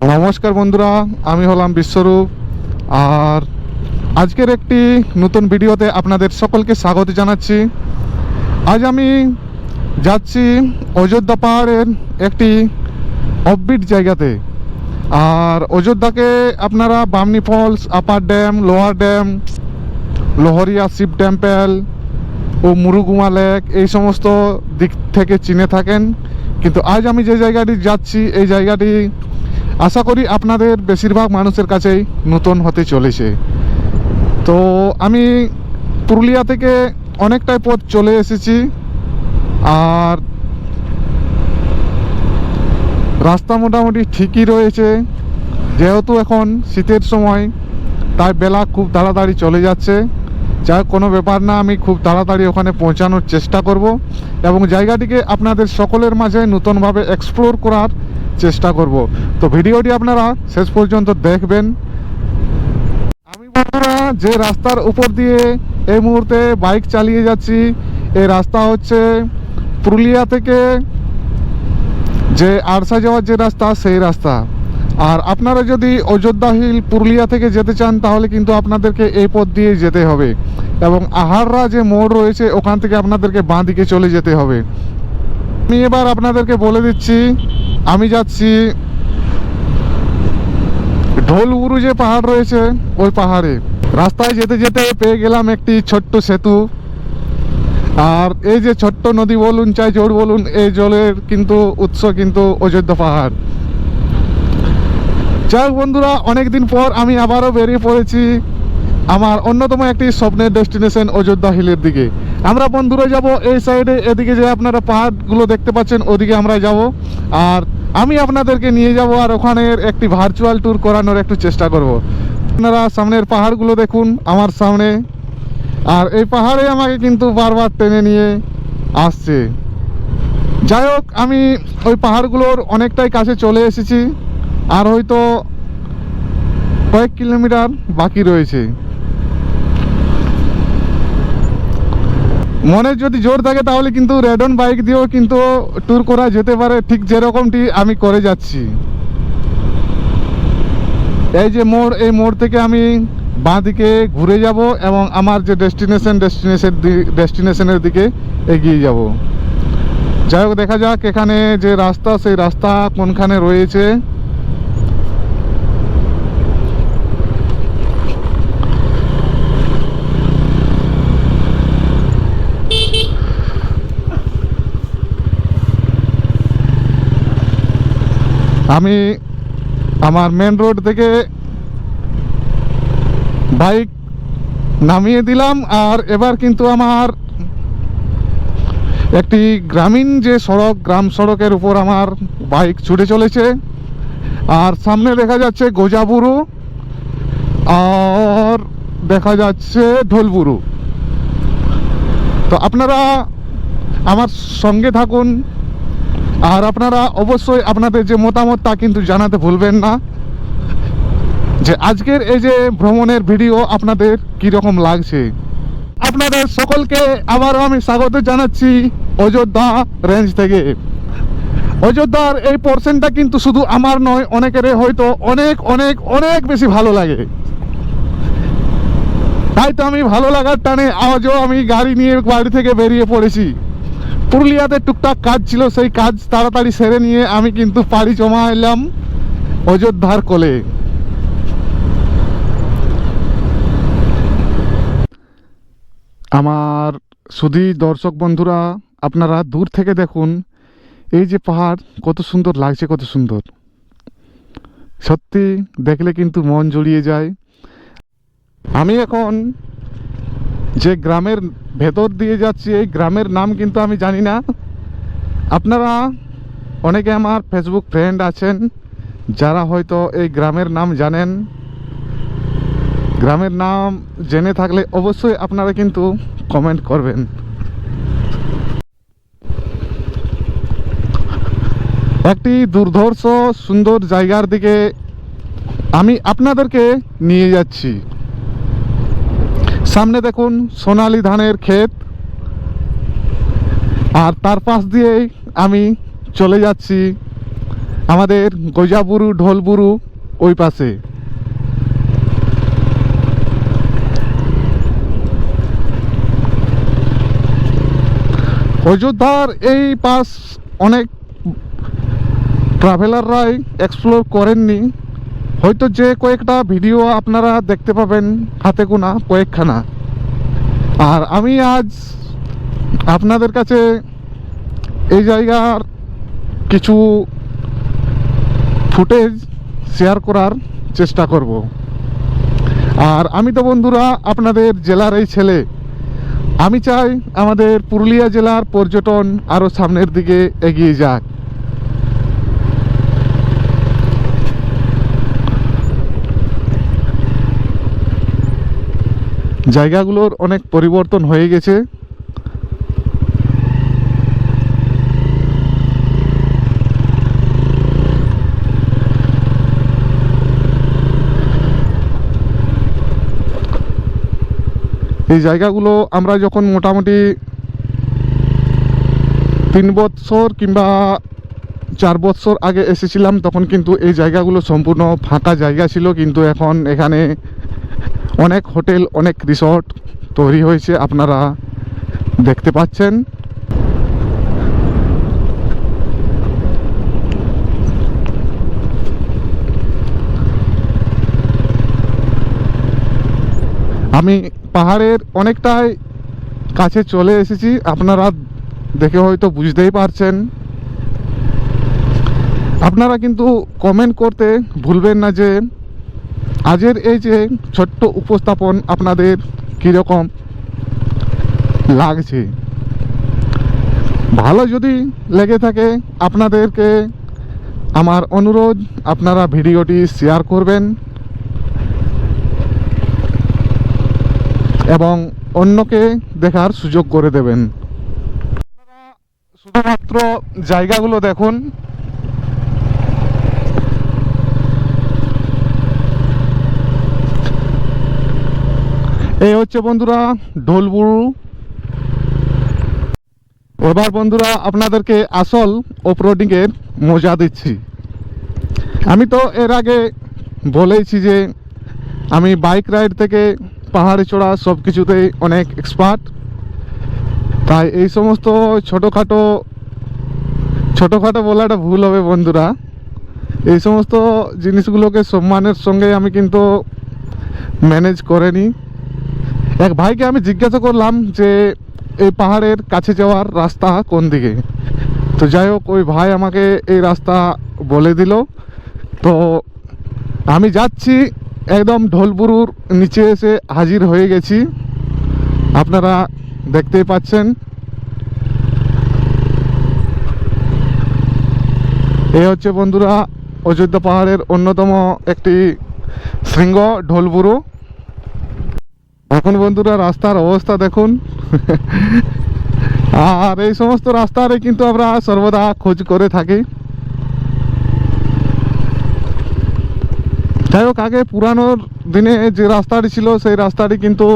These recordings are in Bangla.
নমস্কার বন্ধুরা, আমি হলাম বিশ্বরূপ। আর আজকের একটি নতুন ভিডিওতে আপনাদের সকলকে স্বাগত জানাচ্ছি। আজ আমি যাচ্ছি অযোধ্যা পাহাড়ের একটি অফবিট জায়গাতে। আর অযোধ্যাকে আপনারা Bamni falls upper dam lower dam Lohariya Shiva temple ও মুরুগুমা লেক এই সমস্ত দিক থেকে চিনে থাকেন। কিন্তু আজ আমি যে জায়গাটি যাচ্ছি, এই জায়গাটি আশা করি আপনাদের বেশিরভাগ মানুষের কাছেই নতুন হতে চলেছে। তো আমি পুরুলিয়া থেকে অনেকটাই পথ চলে এসেছি। আর রাস্তা মোটামুটি ঠিকই রয়েছে। যেহেতু এখন শীতের সময়, তাই বেলা খুব তাড়াতাড়ি চলে যাচ্ছে। যাই কোনো ব্যাপার না, আমি খুব তাড়াতাড়ি ওখানে পৌঁছানোর চেষ্টা করব। এবং জায়গাটিকে আপনাদের সকলের মাঝে নতুনভাবে এক্সপ্লোর করার চেষ্টা করব। তো ভিডিওটি আপনারা শেষ পর্যন্ত দেখবেন। আমি বন্ধুরা, যে রাস্তার উপর দিয়ে এই মুহূর্তে বাইক চালিয়ে যাচ্ছি, এই রাস্তা হচ্ছে পুরুলিয়া থেকে যে আরসা যাওয়ার যে রাস্তা, সেই রাস্তা। আর আপনারা যদি অযোধ্যা হিল পুরুলিয়া থেকে যেতে চান, তাহলে কিন্তু আপনাদেরকে এই পথ দিয়ে যেতে হবে। এবং আহাররা যে মোড় রয়েছে, ওখান থেকে আপনাদেরকে বাঁ দিকে চলে যেতে হবে। আমি এবার আপনাদেরকে বলে দিচ্ছি আমি যাচ্ছি। ঢোলগুরু যে পাহাড় রয়েছে, ওই পাহাড়ে। রাস্তায় যেতে যেতে পেয়ে গেলাম একটি ছোট্ট সেতু। আর এই যে ছোট্ট নদী বলুন, চাই জোর বলুন, এই জলের কিন্তু উৎস কিন্তু অযোধ্যা পাহাড়। যাই বন্ধুরা, অনেকদিন পর আমি আবারও বেরিয়ে পড়েছি আমার অন্যতম একটি স্বপ্নের ডেস্টিনেশন অযোধ্যা হিলের দিকে। আমরা বন্ধুরা যাব এই সাইডে, এদিকে যে আপনারা পাহাড়গুলো দেখতে পাচ্ছেন, ওদিকে আমরা যাব। আর আমি আপনাদেরকে নিয়ে যাব আর ওখানের একটি ভার্চুয়াল ট্যুর করানোর একটু চেষ্টা করব। আপনারা সামনের পাহাড়গুলো দেখুন, আমার সামনে। আর এই পাহাড়ে আমাকে কিন্তু বারবার টেনে নিয়ে আসছে। যাই হোক, আমি ওই পাহাড়গুলোর অনেকটাই কাছে চলে এসেছি, আর হয়তো কয়েক কিলোমিটার বাকি রয়েছে। মনে যদি জোর থাকে তাহলে কিন্তু রেডন বাইক দিয়েও কিন্তু ট্যুর করা যেতে পারে। ঠিক যেরকমটি আমি করে যাচ্ছি। এই যে মোড়, এই মোড় থেকে আমি বাঁ দিকে ঘুরে যাব এবং আমার যে ডেস্টিনেশন ডেস্টিনেশন ডেস্টিনেশনের দিকে এগিয়ে যাব। যাই হোক, দেখা যাক এখানে যে রাস্তা, সেই রাস্তা কোনখানে রয়েছে। আমি আমার মেন রোড থেকে বাইক নামিয়ে দিলাম আর এবার কিন্তু আমার একটি গ্রামীণ যে সড়ক, গ্রাম সড়কের উপর আমার বাইক ছুটে চলেছে। আর সামনে দেখা যাচ্ছে গোজাবুরু আর দেখা যাচ্ছে ঢোলবুরু। তো আপনারা আমার সঙ্গে থাকুন। আর আপনারা অবশ্যই আপনাদের যে মতামত তা কিন্তু জানাতে ভুলবেন না। যে আজকের এই যে ভ্রমণের ভিডিও আপনাদের কীরকম লাগছে? আপনাদের সকলকে আবারও আমি স্বাগত জানাচ্ছি অযোধ্যা রেঞ্জ থেকে। অযোধ্যার এই পোর্শনটা কিন্তু শুধু আমার নয় অনেকের হয়তো অনেক অনেক অনেক বেশি ভালো লাগে। তাই তো আমি ভালো লাগার টানে আজও আমি গাড়ি নিয়ে বাড়ি থেকে বেরিয়ে পড়েছি। পুরুলিয়াতে টুকটাক কাজ ছিল, সেই কাজ তাড়াতাড়ি সেরে নিয়ে আমি কিন্তু পাড়ি জমা এলাম অযোধ্যার কোলে। আমার শুধু দর্শক বন্ধুরা, আপনারা দূর থেকে দেখুন, এই যে পাহাড়, কত সুন্দর লাগছে, কত সুন্দর। সত্যি দেখলে কিন্তু মন জড়িয়ে যায়। আমি এখন যে গ্রামের ভেতর দিয়ে যাচ্ছি, এই গ্রামের নাম কিন্তু আমি জানি না। আপনারা অনেকে আমার ফেসবুক ফ্রেন্ড আছেন, যারা হয়তো এই গ্রামের নাম জানেন। গ্রামের নাম জেনে থাকলে অবশ্যই আপনারা কিন্তু কমেন্ট করবেন। একটি দুর্ধর্ষ সুন্দর জায়গার দিকে আমি আপনাদেরকে নিয়ে যাচ্ছি। সামনে দেখুন সোনালি ধানের ক্ষেত। আর তার পাশ দিয়েই আমি চলে যাচ্ছি আমাদের গজাবুরু, ঢোলবুরু ওই পাশে। অযোধ্যার এই পাশ অনেক ট্রাভেলাররাই এক্সপ্লোর করেননি। হয়তো যে কয়েকটা ভিডিও আপনারা দেখতে পাবেন হাতে গোনা কয়েকখানা। আর আমি আজ আপনাদের কাছে এই জায়গার কিছু ফুটেজ শেয়ার করার চেষ্টা করব। আর আমি তো বন্ধুরা, আপনাদের জেলার এই ছেলে। আমি চাই আমাদের পুরুলিয়া জেলার পর্যটন আরও সামনের দিকে এগিয়ে যাক। জায়গাগুলোর অনেক পরিবর্তন হয়ে গেছে। এই জায়গাগুলো আমরা যখন মোটামুটি তিন বৎসর কিংবা চার বৎসর আগে এসেছিলাম, তখন কিন্তু এই জায়গাগুলো সম্পূর্ণ ফাঁকা জায়গা ছিল, কিন্তু এখন এখানে অনেক হোটেল, অনেক রিসর্ট তৈরি হয়েছে, আপনারা দেখতে পাচ্ছেন। আমি পাহাড়ের অনেকটাই কাছে চলে এসেছি, আপনারা দেখে হয়তো বুঝতেই পারছেন। আপনারা কিন্তু কমেন্ট করতে ভুলবেন না যে আজের এই যে ছোট্ট উপস্থাপন আপনাদের কীরকম লাগছে? ভালো যদি লেগে থাকে আপনাদেরকে আমার অনুরোধ, আপনারা ভিডিওটি শেয়ার করবেন এবং অন্যকে দেখার সুযোগ করে দেবেন। শুধুমাত্র জায়গাগুলো দেখুন। এই হচ্ছে বন্ধুরা ঢোলবুড়ু এবার বন্ধুরা আপনাদেরকে আসল অফরোডিংয়ের মজা দিচ্ছি। আমি তো এর আগে বলেইছি যে আমি বাইক রাইড থেকে পাহাড়ে চড়া সব কিছুতেই অনেক এক্সপার্ট তাই এই সমস্ত ছোটোখাটো ছোটোখাটো বলাটা ভুল হবে বন্ধুরা। এই সমস্ত জিনিসগুলোকে সম্মানের সঙ্গে আমি কিন্তু ম্যানেজ করে নিই এক ভাইকে আমি জিজ্ঞাসা করলাম যে, এই পাহাড়ের কাছে যাওয়ার রাস্তা কোন দিকে? তো যাই হোক, ওই ভাই আমাকে এই রাস্তা বলে দিল। তো আমি যাচ্ছি, একদম ঢোলপুরুর নিচে এসে হাজির হয়ে গেছি। আপনারা দেখতেই পাচ্ছেন। এই হচ্ছে বন্ধুরা অযোধ্যা পাহাড়ের অন্যতম একটি শৃঙ্গ, ঢোলপুরু। এখন বন্ধুরা রাস্তার অবস্থা দেখুন। আর এই সমস্ত রাস্তারে কিন্তু আমরা সর্বদা খোঁজ করে থাকি। যাই হোক, আগে পুরানোর দিনে যে রাস্তাটি ছিল, সেই রাস্তাটি কিন্তু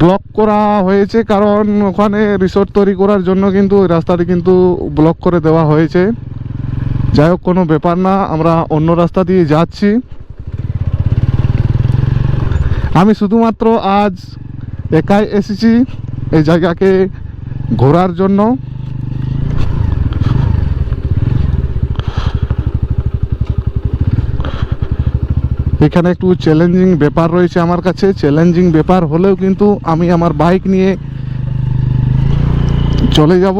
ব্লক করা হয়েছে। কারণ ওখানে রিসোর্ট তৈরি করার জন্য কিন্তু ওই রাস্তাটি কিন্তু ব্লক করে দেওয়া হয়েছে। যাই হোক, কোনো ব্যাপার না, আমরা অন্য রাস্তা দিয়ে যাচ্ছি। আমি শুধুমাত্র আজ একাই এসেছি এই জায়গাকে ঘোরার জন্য। এখানে একটু চ্যালেঞ্জিং ব্যাপার রয়েছে আমার কাছে। চ্যালেঞ্জিং ব্যাপার হলেও কিন্তু আমি আমার বাইক নিয়ে চলে যাব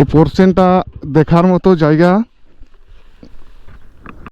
এই পোর্শনটা দেখার মতো জায়গা।